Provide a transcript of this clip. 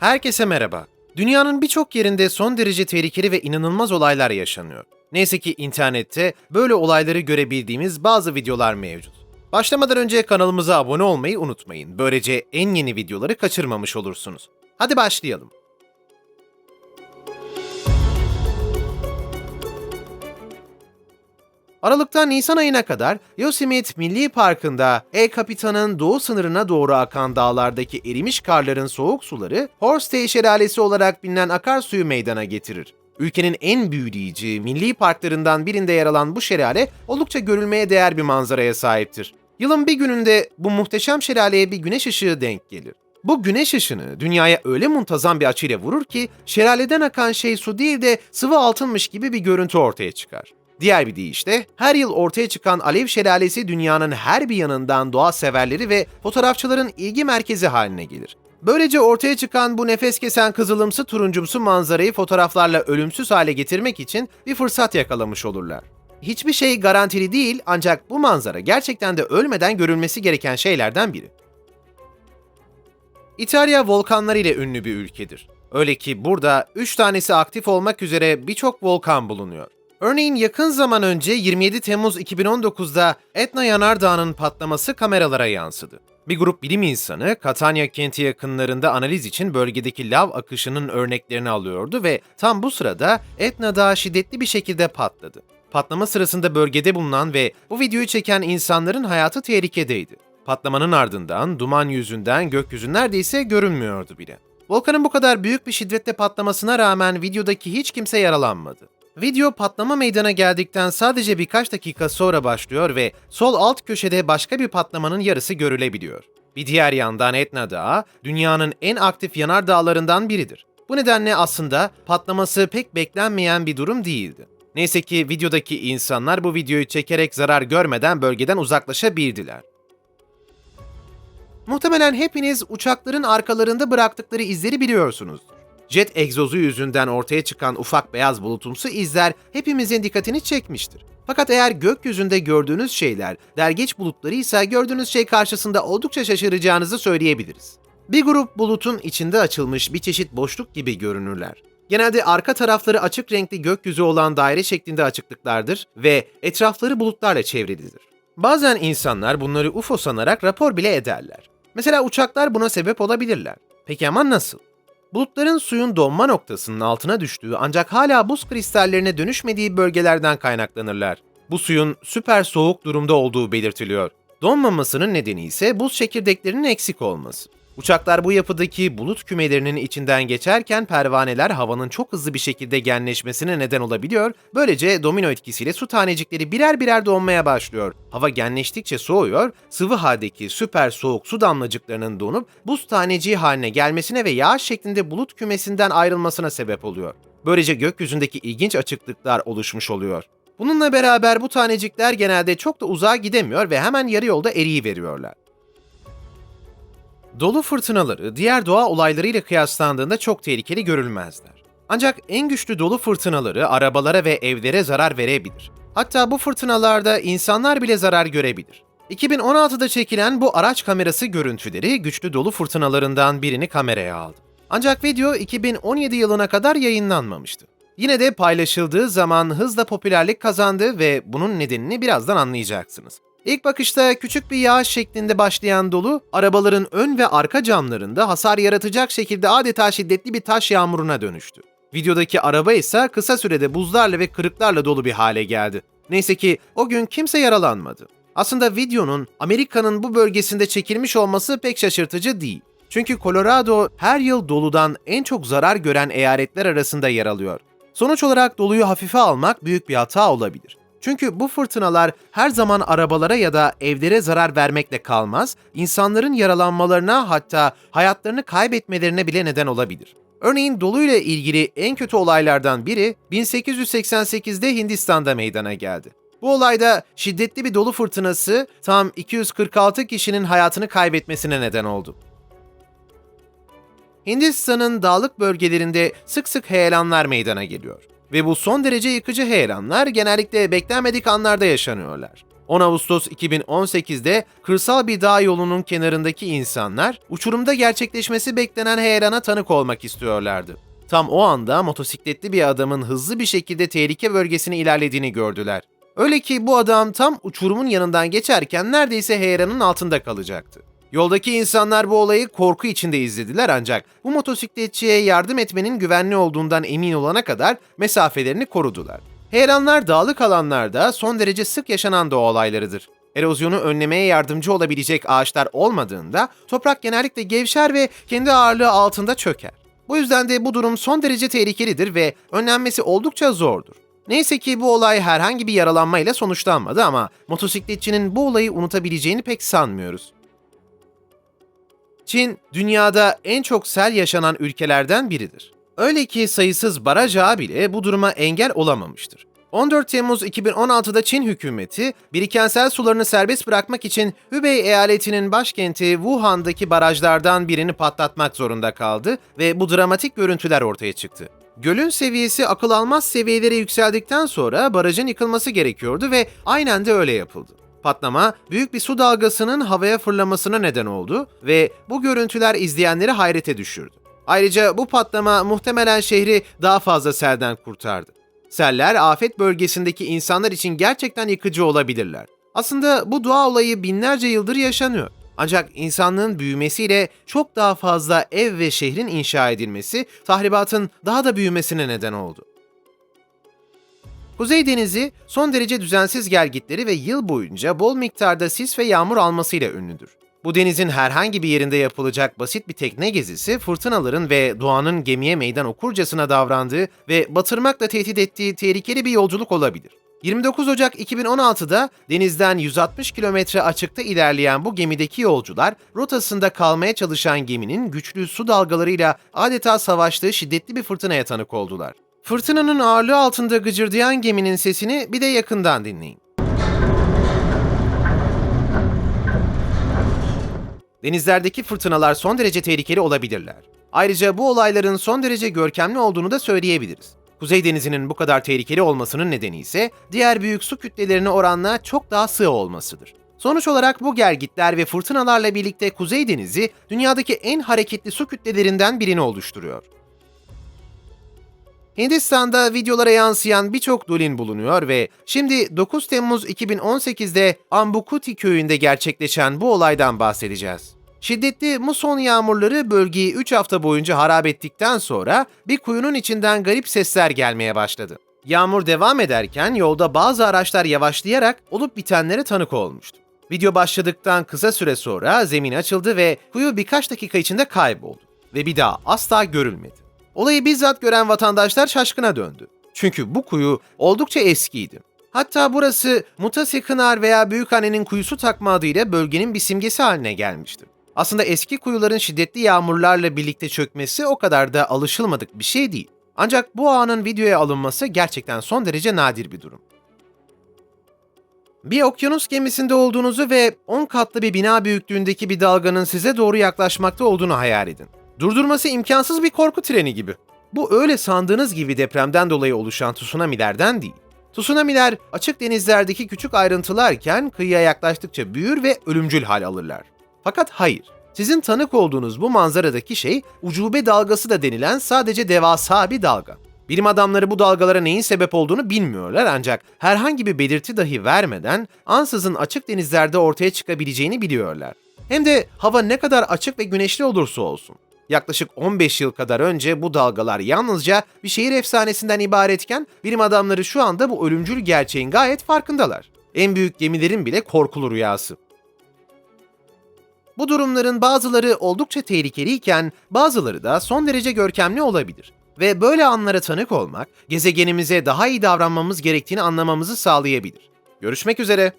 Herkese merhaba. Dünyanın birçok yerinde son derece tehlikeli ve inanılmaz olaylar yaşanıyor. Neyse ki internette böyle olayları görebildiğimiz bazı videolar mevcut. Başlamadan önce kanalımıza abone olmayı unutmayın. Böylece en yeni videoları kaçırmamış olursunuz. Hadi başlayalım. Aralıktan Nisan ayına kadar Yosemite Milli Parkı'nda El Capitan'ın doğu sınırına doğru akan dağlardaki erimiş karların soğuk suları Horstey Şelalesi olarak bilinen akarsuyu meydana getirir. Ülkenin en büyüleyici milli parklarından birinde yer alan bu şelale oldukça görülmeye değer bir manzaraya sahiptir. Yılın bir gününde bu muhteşem şelaleye bir güneş ışığı denk gelir. Bu güneş ışını dünyaya öyle muntazam bir açıyla vurur ki şelaleden akan şey su değil de sıvı altınmış gibi bir görüntü ortaya çıkar. Diğer bir deyişle her yıl ortaya çıkan Alev Şelalesi dünyanın her bir yanından doğa severleri ve fotoğrafçıların ilgi merkezi haline gelir. Böylece ortaya çıkan bu nefes kesen kızılımsı turuncumsu manzarayı fotoğraflarla ölümsüz hale getirmek için bir fırsat yakalamış olurlar. Hiçbir şey garantili değil ancak bu manzara gerçekten de ölmeden görülmesi gereken şeylerden biri. İtalya volkanları ile ünlü bir ülkedir. Öyle ki burada 3 tanesi aktif olmak üzere birçok volkan bulunuyor. Örneğin yakın zaman önce 27 Temmuz 2019'da Etna Yanardağı'nın patlaması kameralara yansıdı. Bir grup bilim insanı Catania kenti yakınlarında analiz için bölgedeki lav akışının örneklerini alıyordu ve tam bu sırada Etna Dağı şiddetli bir şekilde patladı. Patlama sırasında bölgede bulunan ve bu videoyu çeken insanların hayatı tehlikedeydi. Patlamanın ardından duman yüzünden gökyüzü neredeyse görünmüyordu bile. Volkanın bu kadar büyük bir şiddetle patlamasına rağmen videodaki hiç kimse yaralanmadı. Video patlama meydana geldikten sadece birkaç dakika sonra başlıyor ve sol alt köşede başka bir patlamanın yarısı görülebiliyor. Bir diğer yandan Etna Dağı, dünyanın en aktif yanardağlarından biridir. Bu nedenle aslında patlaması pek beklenmeyen bir durum değildi. Neyse ki videodaki insanlar bu videoyu çekerek zarar görmeden bölgeden uzaklaşabildiler. Muhtemelen hepiniz uçakların arkalarında bıraktıkları izleri biliyorsunuzdur. Jet egzozu yüzünden ortaya çıkan ufak beyaz bulutumsu izler hepimizin dikkatini çekmiştir. Fakat eğer gökyüzünde gördüğünüz şeyler dergeç bulutları ise gördüğünüz şey karşısında oldukça şaşıracağınızı söyleyebiliriz. Bir grup bulutun içinde açılmış bir çeşit boşluk gibi görünürler. Genelde arka tarafları açık renkli gökyüzü olan daire şeklinde açıklıklardır ve etrafları bulutlarla çevrilidir. Bazen insanlar bunları UFO sanarak rapor bile ederler. Mesela uçaklar buna sebep olabilirler. Peki ama nasıl? Bulutların suyun donma noktasının altına düştüğü ancak hala buz kristallerine dönüşmediği bölgelerden kaynaklanırlar. Bu suyun süper soğuk durumda olduğu belirtiliyor. Donmamasının nedeni ise buz çekirdeklerinin eksik olması. Uçaklar bu yapıdaki bulut kümelerinin içinden geçerken pervaneler havanın çok hızlı bir şekilde genleşmesine neden olabiliyor. Böylece domino etkisiyle su tanecikleri birer birer donmaya başlıyor. Hava genleştikçe soğuyor, sıvı haldeki süper soğuk su damlacıklarının donup buz taneciği haline gelmesine ve yağış şeklinde bulut kümesinden ayrılmasına sebep oluyor. Böylece gökyüzündeki ilginç açıklıklar oluşmuş oluyor. Bununla beraber bu tanecikler genelde çok da uzağa gidemiyor ve hemen yarı yolda eriyiveriyorlar. Dolu fırtınaları diğer doğa olaylarıyla kıyaslandığında çok tehlikeli görülmezler. Ancak en güçlü dolu fırtınaları arabalara ve evlere zarar verebilir. Hatta bu fırtınalarda insanlar bile zarar görebilir. 2016'da çekilen bu araç kamerası görüntüleri güçlü dolu fırtınalarından birini kameraya aldı. Ancak video 2017 yılına kadar yayınlanmamıştı. Yine de paylaşıldığı zaman hızla popülerlik kazandı ve bunun nedenini birazdan anlayacaksınız. İlk bakışta küçük bir yağış şeklinde başlayan dolu, arabaların ön ve arka camlarında hasar yaratacak şekilde adeta şiddetli bir taş yağmuruna dönüştü. Videodaki araba ise kısa sürede buzlarla ve kırıklarla dolu bir hale geldi. Neyse ki o gün kimse yaralanmadı. Aslında videonun Amerika'nın bu bölgesinde çekilmiş olması pek şaşırtıcı değil. Çünkü Colorado her yıl doludan en çok zarar gören eyaletler arasında yer alıyor. Sonuç olarak doluyu hafife almak büyük bir hata olabilir. Çünkü bu fırtınalar her zaman arabalara ya da evlere zarar vermekle kalmaz, insanların yaralanmalarına hatta hayatlarını kaybetmelerine bile neden olabilir. Örneğin doluyla ilgili en kötü olaylardan biri 1888'de Hindistan'da meydana geldi. Bu olayda şiddetli bir dolu fırtınası tam 246 kişinin hayatını kaybetmesine neden oldu. Hindistan'ın dağlık bölgelerinde sık sık heyelanlar meydana geliyor. Ve bu son derece yıkıcı heyelanlar genellikle beklenmedik anlarda yaşanıyorlar. 10 Ağustos 2018'de kırsal bir dağ yolunun kenarındaki insanlar uçurumda gerçekleşmesi beklenen heyelana tanık olmak istiyorlardı. Tam o anda motosikletli bir adamın hızlı bir şekilde tehlike bölgesine ilerlediğini gördüler. Öyle ki bu adam tam uçurumun yanından geçerken neredeyse heyelanın altında kalacaktı. Yoldaki insanlar bu olayı korku içinde izlediler ancak bu motosikletçiye yardım etmenin güvenli olduğundan emin olana kadar mesafelerini korudular. Heyelanlar dağlık alanlarda son derece sık yaşanan doğa olaylarıdır. Erozyonu önlemeye yardımcı olabilecek ağaçlar olmadığında toprak genellikle gevşer ve kendi ağırlığı altında çöker. Bu yüzden de bu durum son derece tehlikelidir ve önlenmesi oldukça zordur. Neyse ki bu olay herhangi bir yaralanmayla sonuçlanmadı ama motosikletçinin bu olayı unutabileceğini pek sanmıyoruz. Çin, dünyada en çok sel yaşanan ülkelerden biridir. Öyle ki sayısız baraj ağı bile bu duruma engel olamamıştır. 14 Temmuz 2016'da Çin hükümeti, biriken sel sularını serbest bırakmak için Hubei eyaletinin başkenti Wuhan'daki barajlardan birini patlatmak zorunda kaldı ve bu dramatik görüntüler ortaya çıktı. Gölün seviyesi akıl almaz seviyelere yükseldikten sonra barajın yıkılması gerekiyordu ve aynen de öyle yapıldı. Patlama büyük bir su dalgasının havaya fırlamasına neden oldu ve bu görüntüler izleyenleri hayrete düşürdü. Ayrıca bu patlama muhtemelen şehri daha fazla selden kurtardı. Seller afet bölgesindeki insanlar için gerçekten yıkıcı olabilirler. Aslında bu doğa olayı binlerce yıldır yaşanıyor. Ancak insanlığın büyümesiyle çok daha fazla ev ve şehrin inşa edilmesi tahribatın daha da büyümesine neden oldu. Kuzey Denizi son derece düzensiz gelgitleri ve yıl boyunca bol miktarda sis ve yağmur almasıyla ünlüdür. Bu denizin herhangi bir yerinde yapılacak basit bir tekne gezisi fırtınaların ve doğanın gemiye meydan okurcasına davrandığı ve batırmakla tehdit ettiği tehlikeli bir yolculuk olabilir. 29 Ocak 2016'da denizden 160 kilometre açıkta ilerleyen bu gemideki yolcular rotasında kalmaya çalışan geminin güçlü su dalgalarıyla adeta savaştığı şiddetli bir fırtınaya tanık oldular. Fırtınanın ağırlığı altında gıcırdayan geminin sesini bir de yakından dinleyin. Denizlerdeki fırtınalar son derece tehlikeli olabilirler. Ayrıca bu olayların son derece görkemli olduğunu da söyleyebiliriz. Kuzey Denizi'nin bu kadar tehlikeli olmasının nedeni ise diğer büyük su kütlelerine oranla çok daha sığ olmasıdır. Sonuç olarak bu gelgitler ve fırtınalarla birlikte Kuzey Denizi dünyadaki en hareketli su kütlelerinden birini oluşturuyor. Hindistan'da videolara yansıyan birçok dolin bulunuyor ve şimdi 9 Temmuz 2018'de Ambukuti köyünde gerçekleşen bu olaydan bahsedeceğiz. Şiddetli muson yağmurları bölgeyi 3 hafta boyunca harap ettikten sonra bir kuyunun içinden garip sesler gelmeye başladı. Yağmur devam ederken yolda bazı araçlar yavaşlayarak olup bitenlere tanık olmuştu. Video başladıktan kısa süre sonra zemin açıldı ve kuyu birkaç dakika içinde kayboldu ve bir daha asla görülmedi. Olayı bizzat gören vatandaşlar şaşkına döndü. Çünkü bu kuyu oldukça eskiydi. Hatta burası Mutasi Kınar veya Büyükhanne'nin kuyusu takma adıyla bölgenin bir simgesi haline gelmişti. Aslında eski kuyuların şiddetli yağmurlarla birlikte çökmesi o kadar da alışılmadık bir şey değil. Ancak bu anın videoya alınması gerçekten son derece nadir bir durum. Bir okyanus gemisinde olduğunuzu ve 10 katlı bir bina büyüklüğündeki bir dalganın size doğru yaklaşmakta olduğunu hayal edin. Durdurması imkansız bir korku treni gibi. Bu öyle sandığınız gibi depremden dolayı oluşan tsunamilerden değil. Tsunamiler açık denizlerdeki küçük ayrıntılarken kıyıya yaklaştıkça büyür ve ölümcül hal alırlar. Fakat hayır. Sizin tanık olduğunuz bu manzaradaki şey ucube dalgası da denilen sadece devasa bir dalga. Bilim adamları bu dalgalara neyin sebep olduğunu bilmiyorlar ancak herhangi bir belirti dahi vermeden ansızın açık denizlerde ortaya çıkabileceğini biliyorlar. Hem de hava ne kadar açık ve güneşli olursa olsun. Yaklaşık 15 yıl kadar önce bu dalgalar yalnızca bir şehir efsanesinden ibaretken bilim adamları şu anda bu ölümcül gerçeğin gayet farkındalar. En büyük gemilerin bile korkulu rüyası. Bu durumların bazıları oldukça tehlikeliyken bazıları da son derece görkemli olabilir. Ve böyle anlara tanık olmak, gezegenimize daha iyi davranmamız gerektiğini anlamamızı sağlayabilir. Görüşmek üzere.